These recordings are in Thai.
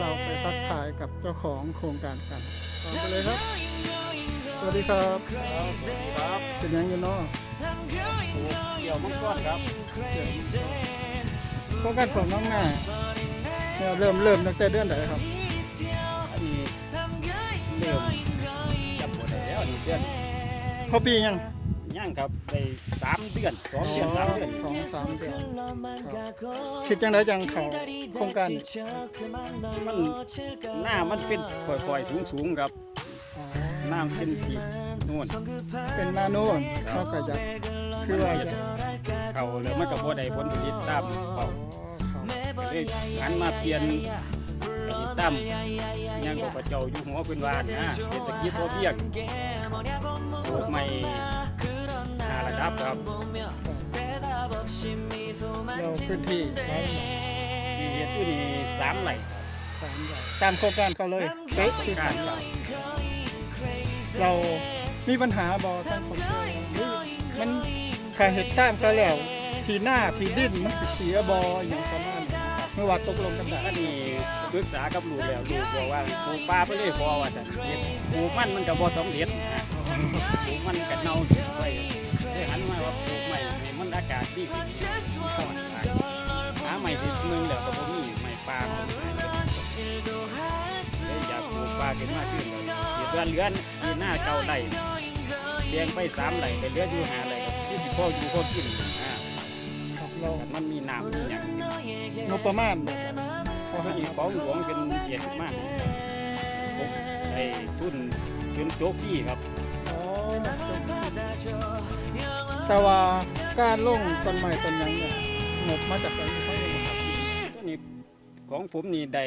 เดี๋ยวเราไปทักทายกับเจ้าของโครงการกันต่อไปเลยครับ สวัสดีครับครับเป็นยังอยู่เนาะเกี่ยวมังกรครับโครงการของน้องนาเนี่ยเริ่มเริ่มตั้งแต่เดือนไหนครับอันนี้เริ่มจำหมดแล้วนี่เดือนพอปียัง ย่างครับไปสามเดือนสองเดือนสามเดือนสองสามเดือนคิดจังไดจังเขาโครงการนี้มันหน้ามันเป็นปล่อยๆสูงๆครับอ๋อหน้ามันเป็นที่นู่นเป็นนาโน่นเขาก็จะคือว่าจะเขาเลยมันกับบ่ได้ผลผลิตตามเขาเขาเลยหันมาเปลี่ยนไอ้ตั้มยังก็กระเจ้าอยู่หัวเป็นวานนะเศรษฐกิจพอเพียงปลูกไม่หา ระดับครับเราพื้นที่เขาที่เฮ็ดอยู่นี่สามไร่สามอย่างตามโครงการเขาเลยเป๊ะที่กาสารมอครัย่าบงเรามีปัญหาบอทางคอนโดมันถ้าเห็ดตามเขาแล้วทีหน้าทีดิ้นมันสิเสียบออย่างประมาณนี้เมื่อว่าตกลงกันได้อันนี้ปรึกษากับลูกแล้วลูกบอกว่าปลูกปลาไปเลยพอว่าจะเฮ็ดปลูกมันมันก็บ่สำเร็จนะปลูกมันก็เน่าไป ให้มันอากาศดีขึ้นก่อนหาใหม่ที่เมืองแล้วก็บ่มีใหม่ปลาเลยอยากปลูกปลาขึ้นมาขึ้นเลยเดือนเดือนที่หน้าเก่าไร่เลี้ยงไปสามไร่ไปเลืออยู่หาไร่ที่สิพ่ออยู่พ่อกินอ่าครับมันมีน้ำมีหยังงบประมาณพอให้นนี้ของหลวงเป็นเกียรติมากไอ้ทุนเป็นโจ๊กพี่ครับอ๋อ แต่ว่าการลงต้นไม้ต้นหยังเนี่ยงบมาจากไหนเขาเองครับตัวนี้ของผมนี่ได้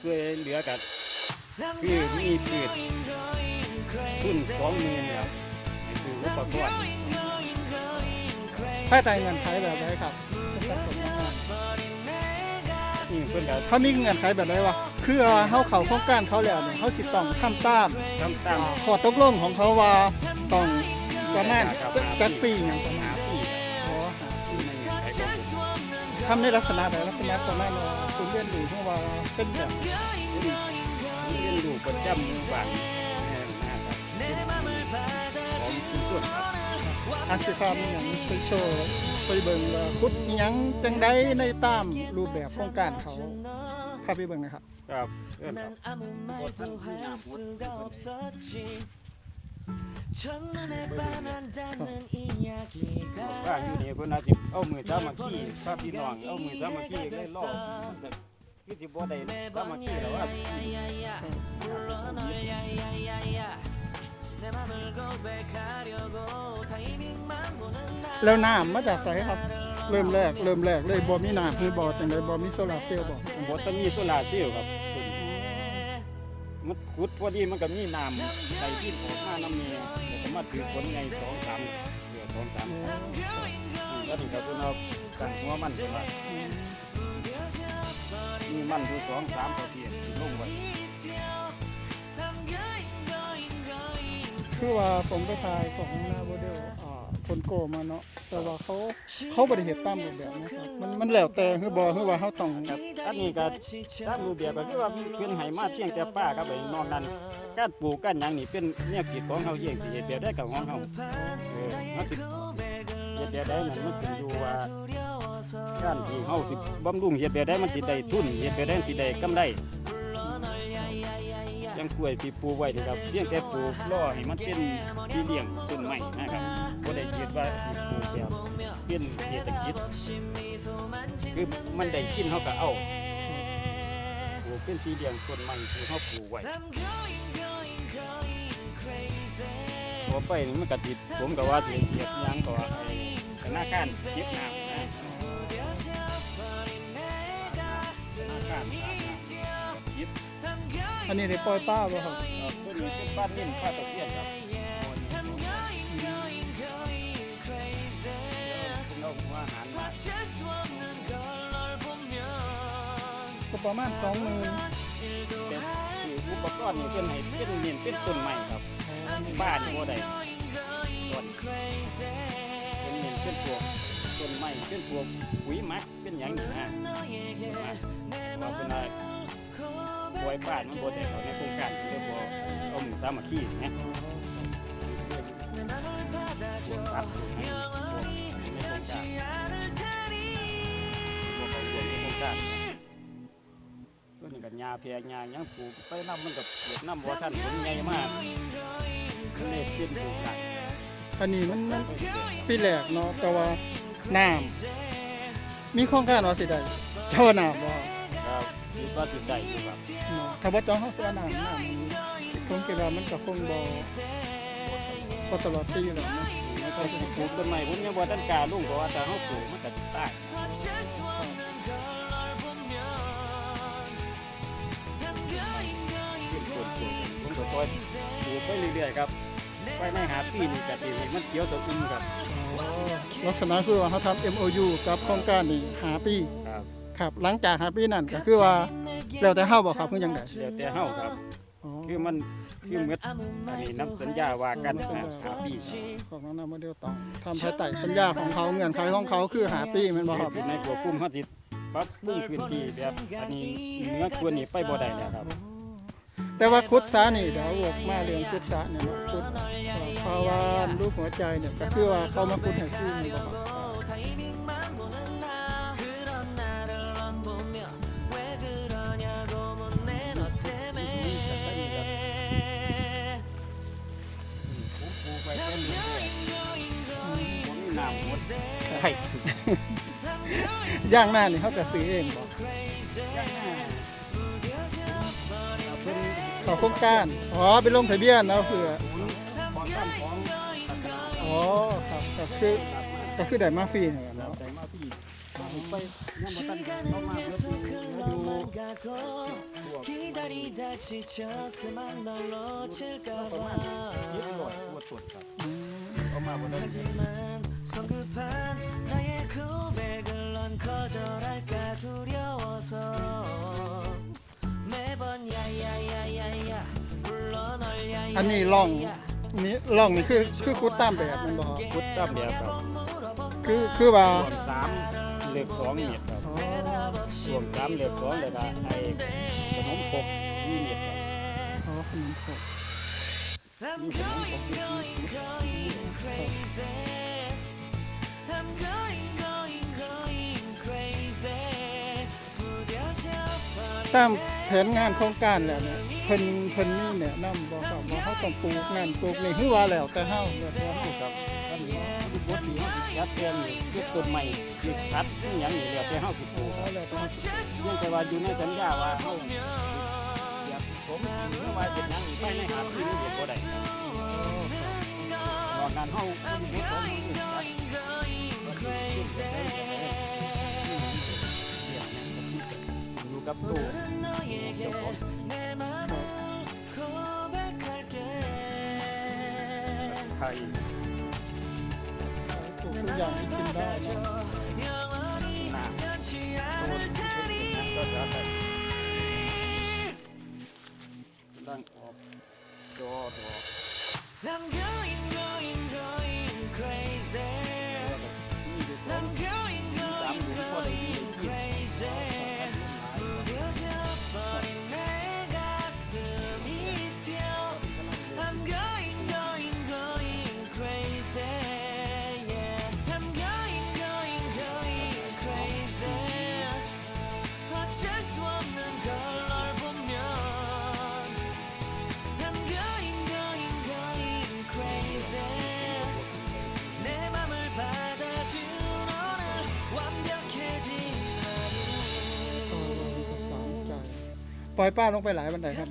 ช่วยเหลือกันคือมีพืชทุนสองหมื่นครับให้ซื้ออุปกรณ์ภายใต้เงื่อนไขแบบไหนครับนี่เพิ่นก็เขามีเงื่อนไขแบบไหนวะคือเขาเขาโครงการเขาแล้วเนี่ยเขาสิต้องทำตามทำตามข้อตกลงของเขาว่าต้อง ประมาณจัดปีอย่างประมาณปีอ๋อที่มันใช้ของทำในลักษณะแบบลักษณะประมาณว่าคุณเรียนรู้เพราะว่าเป็นแบบเรียนรู้ประจำหมู่บ้านแม่นะครับของชุมชนครับอาชีพมีอย่างไปโชว์ไปเบิ่งว่าคุดยังจังไดในตามรูปแบบโครงการเขาพาไปเบิ่งหนะครับ ครับ เอิ้นครับ 난 아무 말도 할 수가 없었지 첫눈에 반한다는 ว่าอยู่ 이야기가 นี่เพิ่นอาจสิเอามือสามัคคีพาพี่น้องเอามือสามัคคีเลยล่อคือสิบ่ได้สามัคคีแล้วว่า 야야야 불러 널 야야야야 내 맘을 고백하려고 타이밍만 보는 나 แล้วน้ำมาจากไสครับ เริ่มแรกเริ่มแรกเลยบ่มีน้ำคือบ่จังไดบ่มีโซลาร์เซลล์บ่ บ่ต้องมีโซลาร์เซลล์ครับตัวนี้ มันขุดพอดีมันก็มีน้ำใส่ที่ผมมาน้ำเมียแล้วก็มาถือผลไงสองสามเดือนสองสามแล้วถึงก็เพิ่นเอาตั้งหัวมันเพิ่นว่ามีมันอยู่สองสามตัวเภทที่ลงไว้คือว่าผมไปถ่ายของนาโมเดลอ่า คนโกมาเนาะแต่ว่าเขาเขาบ่ได้เฮ็ดตามรูปแบบนะครับมันมันแล้วแต่คือบ่คือว่าเฮาต้องครับอันนี้ก็ตามรูปแบบก็คือว่าเพิ่นให้มาเพียงแต่ป้ากับไอ้นอกนั้นการปลูกกันหยังนี่เป็นแนวคิดของเฮาเองสิเฮ็ดแบบได้กับของเฮาเออมันสิเฮ็ดแบบได้นั่นมันขึ้นอยู่ว่าการที่เฮาสิบำรุงเฮ็ดแบบได้มันสิได้ทุนเฮ็ดแบบได้มันสิได้กำไรอยังกล้วยที่ปลูกไว้นี่ครับเพียงแต่ปลูกรอให้มันเป็นที่เลี้ยงต้นไม้นะครับ บ่ได้คิดว่าสิปลูกแบบเป็นเศรษฐกิจคือมันได้กินเฮาก็เอาปลูกเป็นที่เลี้ยงต้นไม้ที่เขาปลูกไว้พอไปนี่มันก็สิผมก็ว่าสิเก็บหยังก็ว่าไอ้ธนาคารเก็บน้ำนะานยิบอันนี้ได้ปล่อยป้าบ่ครับตัวนี้เป็นบ้านนิ่มป้าตะเกียนครับ ก็ประมาณสองหมื่นเป็นอุปกรณ์นี่เป็นให้เป็นเนียนเป็นต้นใหม่ครับ บ้านบ่ได้ต้นเป็นเนียนเป็นพวกต้นใหม่เป็นพวกปุ๋ยหมักเป็นหยังนี่นะว่าเป็นอะไรปล่อยบ้านมันบ่ได้เขาในโครงการเลยบ่เอาหมู่สามัคคีนะพวกครับพวกในโครงการพวกเขา รวมในโครงการก็นี่กันยาเพียยาหยังปลูกไปน้ำมันก็เกิดน้ำบ่ทันผลใหญ่มากเลยเป็นปลูกหลักอันนี้มันมันปีแรกเนาะแต่ว่าน้ำมีโครงการว่าสิได้เจ้าน้ำบ่ครับคิดว่าจุดใดอยู่ครับเนาะถ้าบ่จองเฮาสิเอาน้ำน้ำนี้ผมคิดว่ามันก็คงบ่บ่ตลอดปีหรอกเนาะมันก็ปลูกต้นไม้ผมยังบ่ทันกล้าลงเพราะว่าถ้าเฮาปลูกมันก็สิตาย คอยปลูกไปเรื่อยๆครับไปในหาปีนี่ก็สิให้มันเขียวสะอึมครับอ๋อลักษณะคือว่าเขาทำ MOU กับโครงการนี่หาปีครับครับ หลังจากหาปีนั่นก็คือว่าแล้วแต่เฮาบ่ครับเพิ่นจังได๋แล้วแต่เฮาครับอ๋อคือมันคือหมดอันนี้นับสัญญาว่ากันนะหาปีครับของน้องนาโมเดลต้องทำภายใต้สัญญาของเขาเงื่อนไขของเขาคือหาปีแม่นบ่ครับคือในกลุ่มเฮาสิปรับปรุงพื้นที่แบบอันนี้เหนื้อควรนี่ไปบ่ได้แล้วครับ แต่ว่าคุดสานี่เดี๋ยวบอกมาเรื่องคุดสาเนี่ยเนาะคุดภาวะรูปหัวใจเนี่ยก็คือว่าเขามาคุดให้คือแม่นบ่บผมปลูกว้เต็มเลยผมมีน้ำหมดใช่ย่างหน้านี่เขาจะซื้อเองบ่เพิ่น ต่อโครงการอ๋อเป็นลงทะเบียนแล้วคืออ๋อครับก็คือก็คือได้มาฟรีเหมือนกันเนาะได้มาฟรีไปยังบ่ทันเข้ามาเพิ่นอยู่ตัวประมาณ20ร้วยตัวตรวจครับเข้ามาบ่ทัน อันนี้ล่องนี่ล่องนี่คือคือคุดตามแบบมันบอกคุดตามแบบครับคือคือว่าส่วนสามเหลือกสองเมตรครับส่วนสามเหลือกสองแล้วก็ไอ้ขนมปกยี่เม็ดครับอ๋อขนมปกมีขนมปก ตามแผนงานโครงการแล้วเนี่ยเพิ่นเพิ่นนี่เนี่ยน้ำบอกบ่าเฮาต้องปลูกนั่นปลูกนี่คือว่าแล้วแต่เฮาเนี่ยเฮาครับอันนี้ทุกบ่กครัดแทนนี่คือต้นใหม่คือชัดคือหยังนี่แล้วแต่เฮาสิปลูกแล้วแต่งแต่ว่าอยู่ในสัญญาว่าเฮาผมเมื่อวานเป็นั้นไปในหาที่นี่บ่ได้ตอนนั้นเฮาเฮ็ดของมันคือชัด 남도 다이. 아, 또 그게 안 믿긴다. 아. 난 어, 좋아 좋아. ปล่อยป้าลงไปหลายวันไหนครับ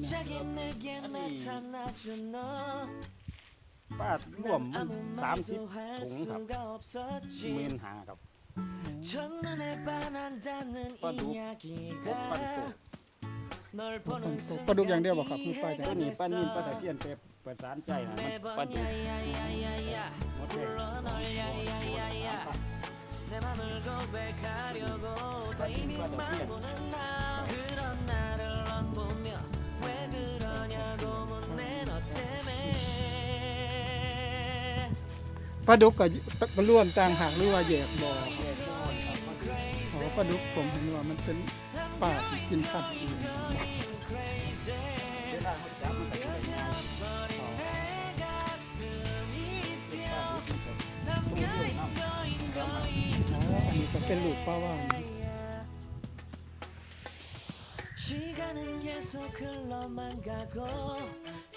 ป้าร่วมมันสามสิบถุงครับเมนหาครับปลาดุกปลาดุกปลาดุกอย่างเดียวบอกครับคือป้าจะนี่ป้านิ่มป้าตะเพียนเปเปิดสารใจนะปลาดุกหมดเลย ปลาดุกกับปลาล้วนต่างหากหรือว่าแยกบ่อแอโอ้ปลาดุกผมเห็นว่ามันเป็นปลาที่กินสัตว์อื่นเดียเป็นลูกป้าว่าน 시간은 계속 흘러만 가고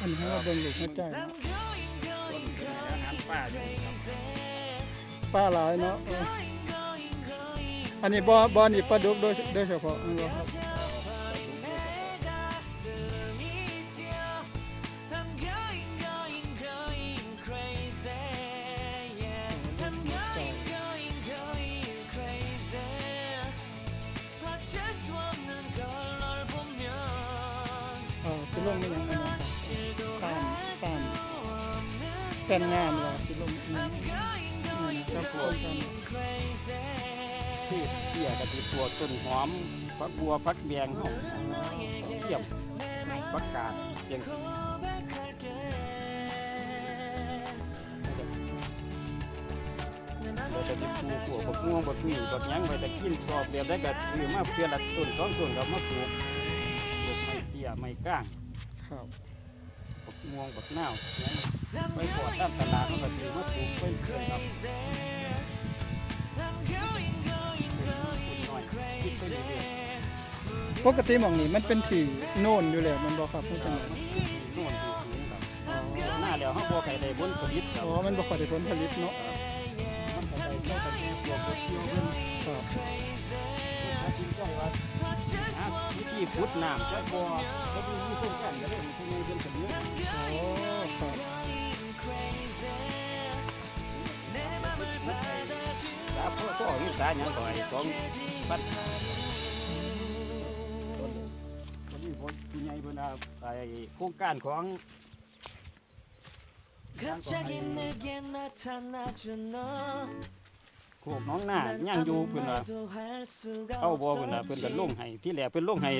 อันนี้เราเบิ่งลูกหัวใจเนนอาหรป่าอยู่ป้าหลายเนาะอันนี้บ่บ่นี่ปลาดุกโดยโดยเฉพาะอันบ่ครับออคือลงนี่ แผ่นงามเหรอสิลมนี่ครับผมที่เกี่ยกับที่ตัวต้นหอมพักบัวพักแบงหอมเทียบปักกาดยังเราจะจะปลูกถั่วบักง่วงบักหมี่บักยั้งไปแต่กินกอบเดียวได้ก็คือมาเพื่อละต้นสองส่วนกับมาปลูกปลูกไม่เตี้ยไม่ก้างครับบักง่วงบักเน่าว ไปปอดตามตลาดมันก็ซื้อมาปลูกเป็นเพื่อนครับ I'm going going เป็นต้นน้อยคิดไปเรื่อยปกติหม่องนี้มันเป็นที่โน่นอยู่แล้วมันบ่ครับผู้จังๆมันถี่โน่นที่สูงครับหน้าแล้วเฮาบ่ใครได้ผลผลิตครับอ๋อมันบ่ค่อยได้ผลผลิตเนาะมันก็ได้เจ้าก็สิปลูกบักเขียวเพิ่นครับหากินได้ว่าหาวิธีพุดน้ำจะบ่ก็ดูมีต้นกันก็ได้ที่ในเดือนกันนี้อ๋อครับ สาพ่อสอมีสาหยังก็ให้สองปัดตอนนี้พอผู้ใหญ่เพิ่นเอาไอ้โครงการของ 갑자기 내게 나타나준 너 โคกน้องหน้าย่างอยู่เพิ่นว่า 아무 말도 할 수가 เอาบ่เพิ่นน่ะเพิ่นก็ลง 없었지 ให้ที่แรกเพิ่นลงให้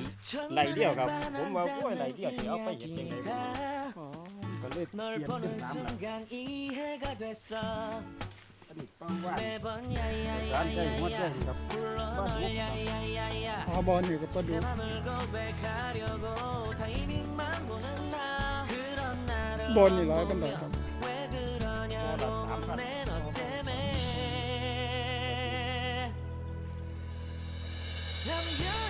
ไหลเดียวครับผมว่าโอ้ยไหลเดียวสิเอาไปเฮ็ดจังได๋ อ๋อ 걸릴 널 보는 순간 이해가 됐어. 매번 야야야야야. 불러 널 야야야야 아버님 이거 내 맘을 고백하려고 타이밍만 보는 나 그런 나를 뭔일 나간다 왜 그러냐고 내너 때문에. I'm young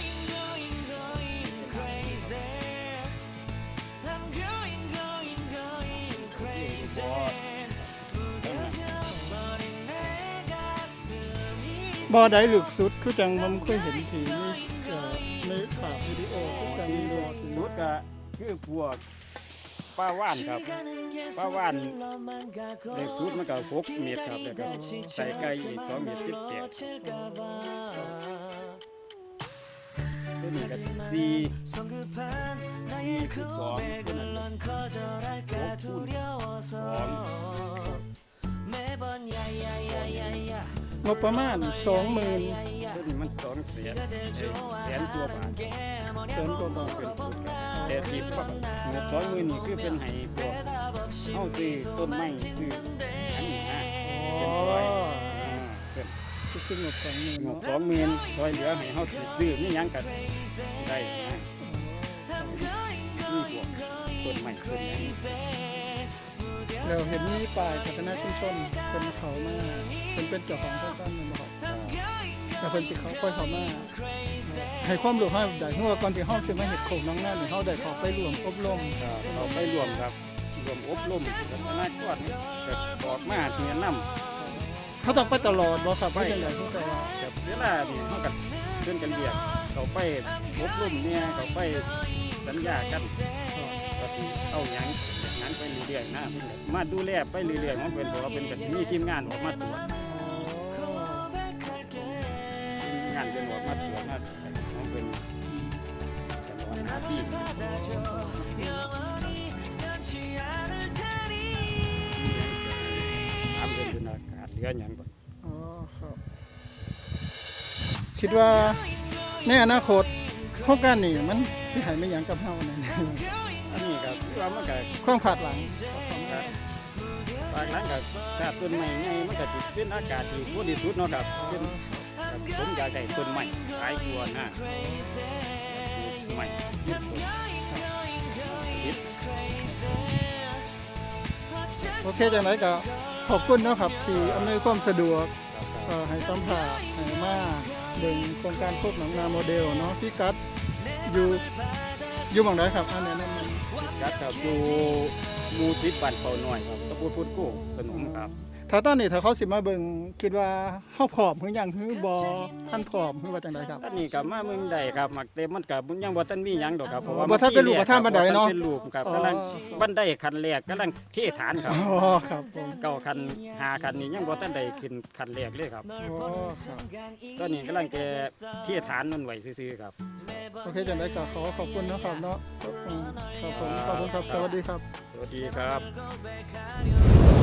บ่อใดลึกสุดคือจังผมเคยเห็นผีในี่เอ่ในภาพวิดีโอคือจังมีบอที่สุดก็คือพวกป้าว่านครับ ป้าว่านเลขสุดมันก็หกเมตรครับแล้ใส่ไก่อีกสองเมตรติดแปดตัวนี้ก็สี่สองตัวนั้นหกคูณสอง งบประมาณสองหมื่นซึ่งมันสองแสนแสนตัวบาทแสมตัวบาทเป็นทุนแต่ที่ปักเงินสองหมื่นนี่คือเป็นให้พวกเอาซื้อต้นไม้ซื้ออันนี้นเป็นซอยเป็นซึ่งงบสองหมื่งบสองหมื่นซอยเหลือให้เขาซื้อนี่ยังกันได้นะนี่พวกต้นใหม้ต้นนี้ ยังแล้วเห็นมีป้ายพัฒนาชุมชนเป็นเขามาเป็นเป็นเจ้าของต้นๆนี่บ่ครับอ่าแต่เพิ่นสิเขาค่อยเขามาให้ความรู้เฮาได้เพราะว่าก่อนที่เฮาสิมาเฮ็ดโคกน้องนานี่เฮาได้ข้าไปรวมอบรมเราไปรวมครับรวมอบรมกับคณะกรนี่ก็บอกมาเนียนำเขาต้องไปตลอดบ่ครับว่าจังได๋ที่จะว่ากับเวลานี่เขากับเพื่อนกันเรียกเขาไปอบรมเนี่ยเขาไปสัญญากันก็สิเอาหยัง หยังไปเรื่อยๆนะเพิ่นก็มาดูแลไปเรื่อยๆของเพิ่นเพราะว่าเพิ่นก็สิมีทีมงานออกมาตรวจทีมงานเพิ่นออกมาตรวจมาของเพิ่นตลอด5ปีถามเรื่องคุณอากาศเรือหยังบ่อ๋อครับคิดว่าในอนาคตโครงการนี้มันสิให้ไม่หยังกับเฮาแน่ อันนี้ก็คือว่ามันก็ๆความขาดหลังครับบางครั้งก็ถ้าต้นไม้ไงมันก็สิเป็นอากาศที่บริสุทธิ์เนาะครับเป็นครับผมอยากได้ต้นไม้หลายกว่านะปลูกไม้ยืดต้นยึดโอเคจังไดก็ขอบคุณเนาะครับที่อำนวยความสะดวกครับเอ่อให้สัมภาษณ์ให้มาเบิ่งโครงการโคกหนองนาโมเดลเนาะพี่กัดอยู่อยู่หม่องใดครับอันแนะนำมันครับอยู่หมู่สิบบ้านเป่าน้อยครับตะบูพุทธกู้สนุนครับ ถ้าตอนนี้ถ้าเขาสิมาเบิ่งคิดว่าเฮาพร้อมคือหยังคือบ่ทันพร้อมคือว่าจังไดครับ อันนี้ก็มาเมืองใดครับมักเต็มมันก็ยังบ่ทันมีหยังดอกครับเพราะว่าบ่ทันเป็นรูปธรรมบันไดเนาะบ่ทัเป็นรูปครับอ๋อกำลังบันไดขั้นแรกกำลังเทฐานครับอ๋อครับผมเก้าคันหาคันนี้ยังบ่ทันได้ขึ้นคันแรกเลยครับอ๋อครับตอนนี้กำลังแกเทฐานมันไว้ซื่อๆครับโอเคจังไดก็ขอขอบคุณนะครับเนาะขอบคุณครับผมขอบคุณครับสวัสดีครับ สวัสดีครับ